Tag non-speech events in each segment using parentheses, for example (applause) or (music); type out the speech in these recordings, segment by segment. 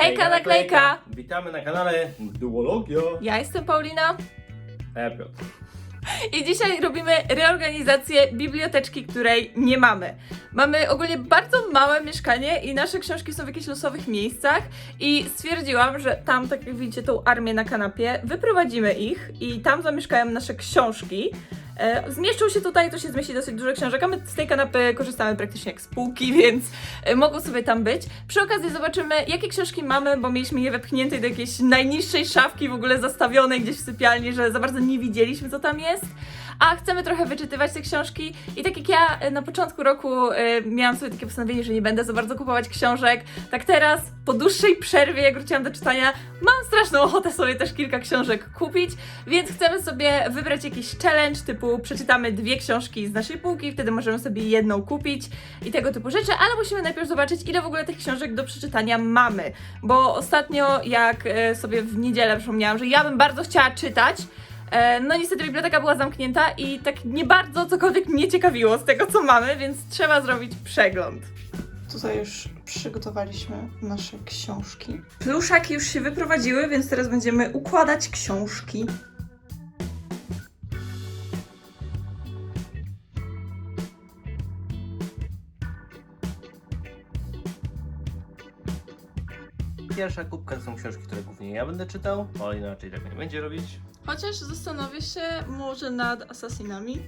Hejka naklejka! Witamy na kanale Duologia. Ja jestem Paulina A ja Piotr. i dzisiaj robimy reorganizację biblioteczki, której nie mamy. Mamy ogólnie bardzo małe mieszkanie i nasze książki są w jakichś losowych miejscach i stwierdziłam, że tam, tak jak widzicie tą armię na kanapie, wyprowadzimy ich i tam zamieszkają nasze książki. E, Zmieszczą się tutaj, to się zmieści dosyć dużo książek, a my z tej kanapy korzystamy praktycznie jak z półki, (laughs) więc e, mogą sobie tam być. Przy okazji zobaczymy, jakie książki mamy, bo mieliśmy je wepchnięte do jakiejś najniższej szafki w ogóle zastawionej gdzieś w sypialni, że za bardzo nie widzieliśmy, co tam jest. A chcemy trochę wyczytywać te książki. I tak jak ja e, na początku roku e, miałam sobie takie postanowienie, że nie będę za bardzo kupować książek, tak teraz po dłuższej przerwie, jak wróciłam do czytania, mam straszną ochotę sobie też kilka książek kupić, więc chcemy sobie wybrać jakiś challenge typu przeczytamy dwie książki z naszej półki, wtedy możemy sobie jedną kupić i tego typu rzeczy, ale musimy najpierw zobaczyć, ile w ogóle tych książek do przeczytania mamy, bo ostatnio jak e, sobie w niedzielę przypomniałam, że ja bym bardzo chciała czytać, No niestety biblioteka była zamknięta i tak nie bardzo cokolwiek mnie ciekawiło z tego, co mamy, więc trzeba zrobić przegląd. Tutaj już przygotowaliśmy nasze książki. Pluszaki już się wyprowadziły, więc teraz będziemy układać książki. Pierwsza kubka to są książki, które głównie ja będę czytał, ale inaczej tego nie będzie robić. Chociaż zastanowię się może nad Assassinami.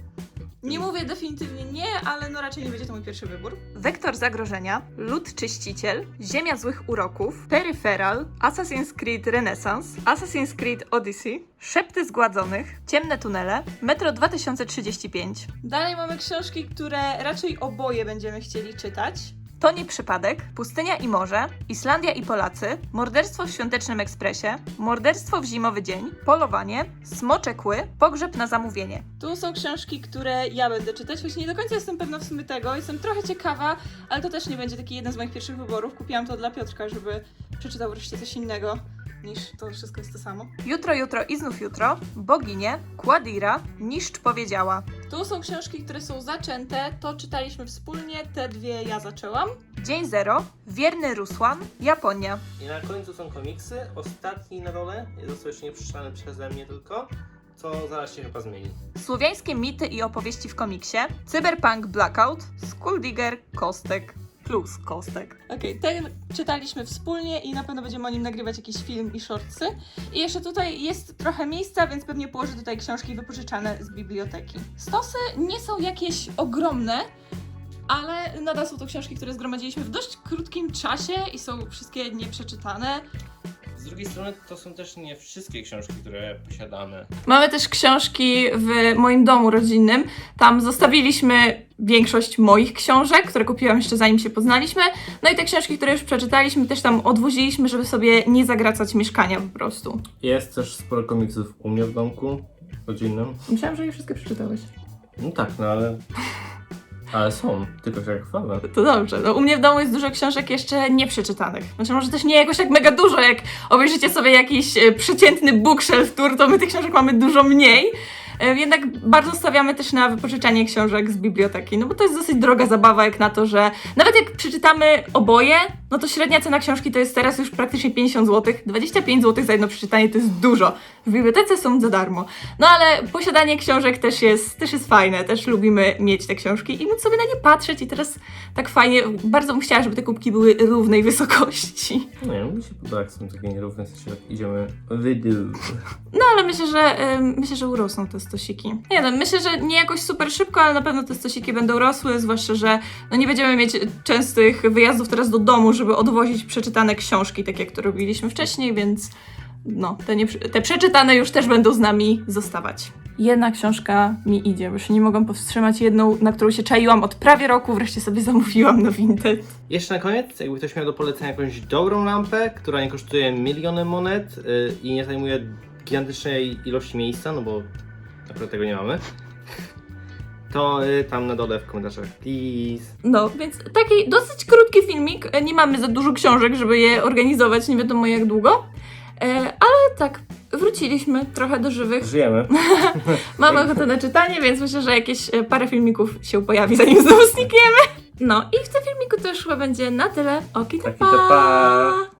Nie mówię definitywnie nie, ale no raczej nie będzie to mój pierwszy wybór. Wektor zagrożenia, Lud Czyściciel, Ziemia Złych Uroków, Peripheral, Assassin's Creed Renaissance, Assassin's Creed Odyssey, Szepty Zgładzonych, Ciemne Tunele, Metro 2035. Dalej mamy książki, które raczej oboje będziemy chcieli czytać. To nie przypadek, Pustynia i morze, Islandia i Polacy, Morderstwo w Świątecznym Ekspresie, Morderstwo w Zimowy Dzień, Polowanie, Smocze Kły, Pogrzeb na zamówienie. Tu są książki, które ja będę czytać, choć nie do końca jestem pewna w sumie tego, jestem trochę ciekawa, ale to też nie będzie taki jeden z moich pierwszych wyborów. Kupiłam to dla Piotrka, żeby przeczytał wreszcie coś innego niż to wszystko jest to samo. Jutro, jutro i znów jutro, Boginie, Quadira, Niszcz powiedziała. Tu są książki, które są zaczęte, to czytaliśmy wspólnie, te dwie ja zaczęłam. Dzień Zero, Wierny Rusłan, Japonia. I na końcu są komiksy. Ostatni na dole został jeszcze nie przeczytany przeze mnie tylko, co zaraz się chyba zmieni. Słowiańskie mity i opowieści w komiksie, Cyberpunk Blackout, Skulldigger, Kostek plus Kostek. Okej, ten czytaliśmy wspólnie i na pewno będziemy o nim nagrywać jakiś film i shortsy. I jeszcze tutaj jest trochę miejsca, więc pewnie położę tutaj książki wypożyczane z biblioteki. Stosy nie są jakieś ogromne, ale nadal są to książki, które zgromadziliśmy w dość krótkim czasie i są wszystkie nieprzeczytane. Z drugiej strony to są też nie wszystkie książki, które posiadamy. Mamy też książki w moim domu rodzinnym. Tam zostawiliśmy większość moich książek, które kupiłam jeszcze zanim się poznaliśmy. No i te książki, które już przeczytaliśmy, też tam odwoziliśmy, żeby sobie nie zagracać mieszkania po prostu. Jest też sporo komiksów u mnie w domku rodzinnym. Myślałam, że je wszystkie przeczytałeś. No tak, no ale... Ale są, tylko że jak chwalę. To dobrze. No, u mnie w domu jest dużo książek jeszcze nieprzeczytanych. Znaczy może też nie jakoś tak mega dużo, jak obejrzycie sobie jakiś e, przeciętny bookshelf tour, to my tych książek mamy dużo mniej. E, Jednak bardzo stawiamy też na wypożyczanie książek z biblioteki, no bo to jest dosyć droga zabawa, jak na to, że nawet jak przeczytamy oboje, no to średnia cena książki to jest teraz już praktycznie 50 zł. 25 zł za jedno przeczytanie to jest dużo. W bibliotece są za darmo. No ale posiadanie książek też jest, też jest fajne, też lubimy mieć te książki i móc sobie na nie patrzeć i teraz tak fajnie, bardzo bym chciała, żeby te kubki były równej wysokości. Nie wiem, mi się podoba, jak są takie nierówne, w sensie jak idziemy w dół. No ale myślę, że ym, myślę, że urosną te stosiki. Nie no, myślę, że nie jakoś super szybko, ale na pewno te stosiki będą rosły, zwłaszcza, że no nie będziemy mieć częstych wyjazdów teraz do domu, żeby odwozić przeczytane książki, tak jak to robiliśmy wcześniej, więc no, te, nie, te przeczytane już też będą z nami zostawać. Jedna książka mi idzie, bo się nie mogłam powstrzymać. Jedną, na którą się czaiłam od prawie roku, wreszcie sobie zamówiłam na Vinted. Jeszcze na koniec, jakby ktoś miał do polecenia jakąś dobrą lampę, która nie kosztuje miliony monet yy, i nie zajmuje gigantycznej ilości miejsca, no bo akurat tego nie mamy, to yy, tam na dole w komentarzach, please. No, więc taki dosyć krótki filmik. E, Nie mamy za dużo książek, żeby je organizować, nie wiadomo jak długo. E, ale tak, wróciliśmy trochę do żywych. Żyjemy. (laughs) Mamy ochotę na czytanie, więc myślę, że jakieś e, parę filmików się pojawi, zanim znowu znikniemy. No i w tym filmiku to już chyba będzie na tyle. Oki, to pa.